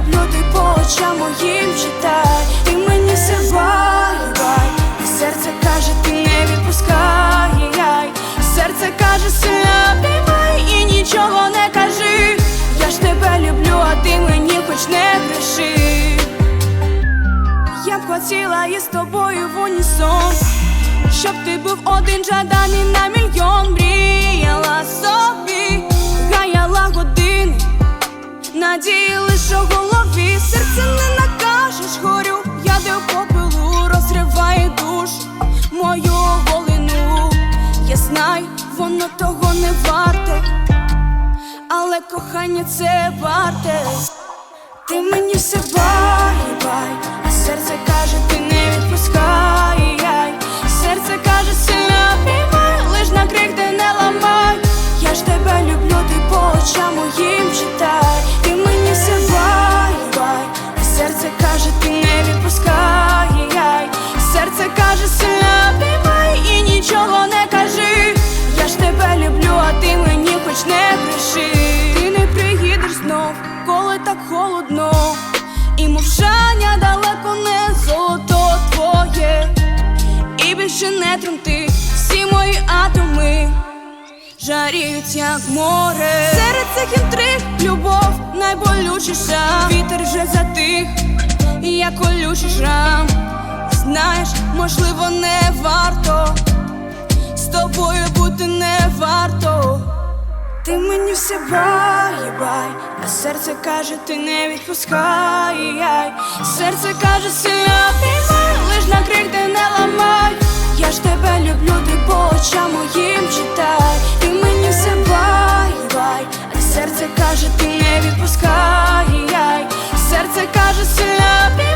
люблю, ти по очам моїм читай, ти мені все вайбай, і серце каже, ти не відпускай, яй. серце каже, сильно обіймай і нічого не кажи. Я ж тебе люблю, а ти мені хоч не пиши. Я б хотіла із тобою в унісон, щоб ти був один жаданий на мільйон мріяла собі. Надії лише голову воно того не варте, але кохання це варте. Ти мені все бай, бай, а серце каже, ти так холодно, і мовчання далеко не золото твоє, і більше не тремти всі мої атоми. Жаріють, як море Серед цих інтриг любов найболючіша Вітер вже затих, як колючий шрам Знаєш, можливо, не варто з тобою ти мені все бай-бай, а серце каже, ти не відпускай. Серце каже, сильно обіймай, лиш на крик ти не ламай. Я ж тебе люблю, ти по очам моїм читай. Ти мені все бай-бай, а серце каже, ти не відпускай. Серце каже, сильно обіймай